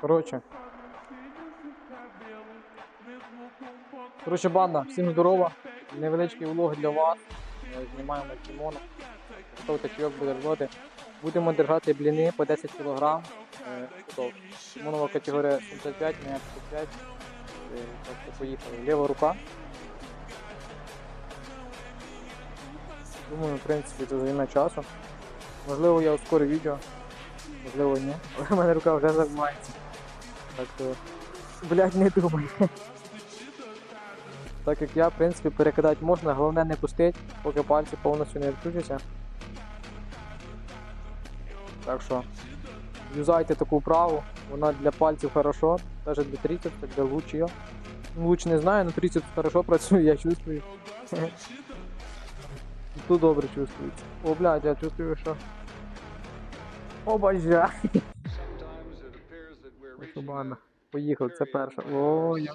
Коротше. Коротше, банда, всім здорова. Невеличкий влог для вас. Знімаємо кімоно. Хто такий буде роботи. Будемо держати бліни по 10 кг. Кімонова категорія 75, мене 55. Е, Так що поїхали. Ліва рука. Думаю, в принципі, це займе часу. Можливо, я ускорю відео, можливо, ні. В мене рука вже займається. Так що, блядь, не думай. Так як я, в принципі, перекидати можна, головне не пустити, поки пальці повністю не відключаться. Так що, юзайте таку вправу, вона для пальців хорошо, навіть для трицепса, для луч ее. Ну, луч не знаю, але трицепс хорошо працює, я чувствую. Тут добре чувствується. О, блядь, я чувствую, що. О, бажа. Ладно, поїхав, це перше. О, я.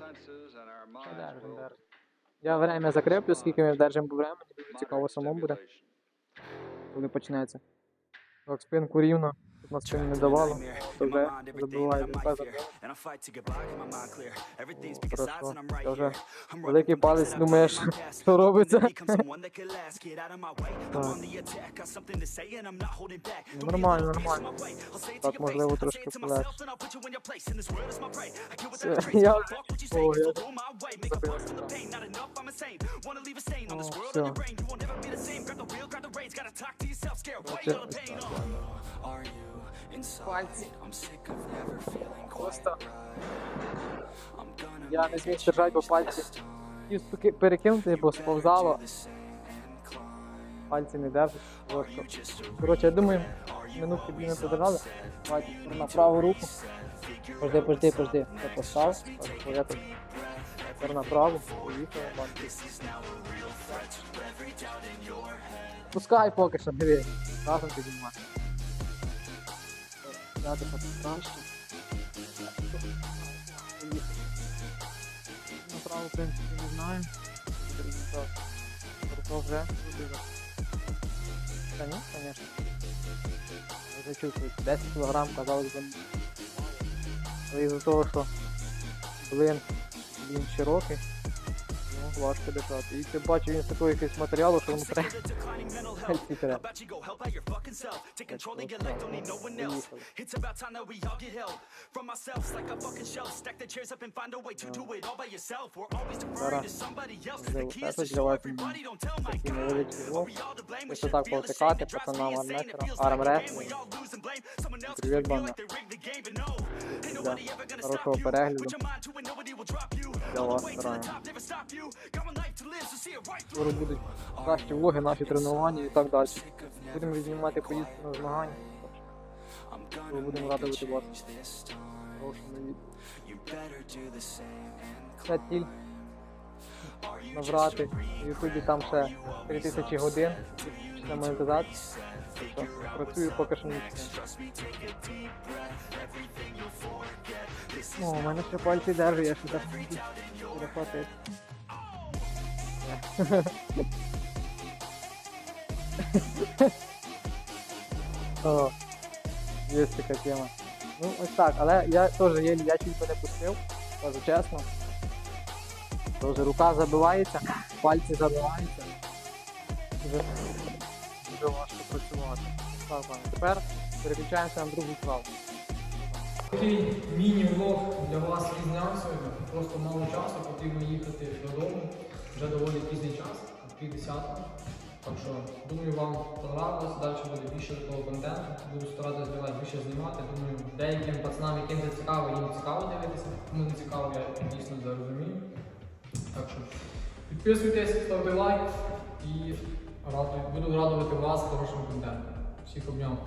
Я время закреплю, скільки ми вдержимо по времени, цікаво самому буде, коли почнеться. Так, спинку рівно, нас чим не давало, то вже забиває рука за Хорошо, я вже великий палець думаєш, що робиться. Нормально, нормально. Так, можливо, трошки полегше. Я... О, я... О, все. Пальці. Просто я не зміг держати, бо пальці. Споки- перекинути, бо сповзало. Пальці не. Жорстко. Коротше, я думаю, минутки дві не подержали. Давайте на праву руку. Пожди, пожди, пожди. Я постав. Так, я тут. Тепер на праву. Поїхали. Пускай поки що, диви. Разом підіймати. Дати потрошки. Направо, в принципі, не знаю. Результат. Рука вже зробила. Та ні, звісно. Я 10 кг казалось би. Але із-за того, що блин, він широкий, ну, важко держати. І ти бачиш, він з такого якогось матеріалу, що він. Поїхали. Зараз можливо теж давайте такий невеличкий. Якщо так повтикати, пацанам армрестерам, армрестлингу. Привіт, банда. Хорошого перегляду. Для вас стараємо. Скоро будуть кращі влоги, наші тренування і так далі. Будемо відзнімати поїздки на змагання. Ми будемо радувати вас хорошими відео. Це ціль набрати в Ютубі там ще 3000 годин після монетизації. Так працюю поки що нічого. О, у мене ще пальці держать, я ще так не можу. О, є така тема. Ну, ось так, але я теж є, я не пустив, кажу чесно. Теж рука забивається, пальці забиваються. Дуже, дуже важко працювати. Так, пане, тепер переключаємося на другу справу. Такий міні-влог для вас різняв сьогодні. Просто мало часу, потрібно їхати додому. Вже доволі пізній час, пів десятого. Так що, думаю, вам понравилось. Далі буде більше такого контенту. Буду старатися для вас більше знімати. Думаю, деяким пацанам, яким це цікаво, їм цікаво дивитися. Кому не цікаво, я дійсно зарозумію. Так що підписуйтесь, ставте лайк і буду радувати вас хорошим контентом. Всіх обняв.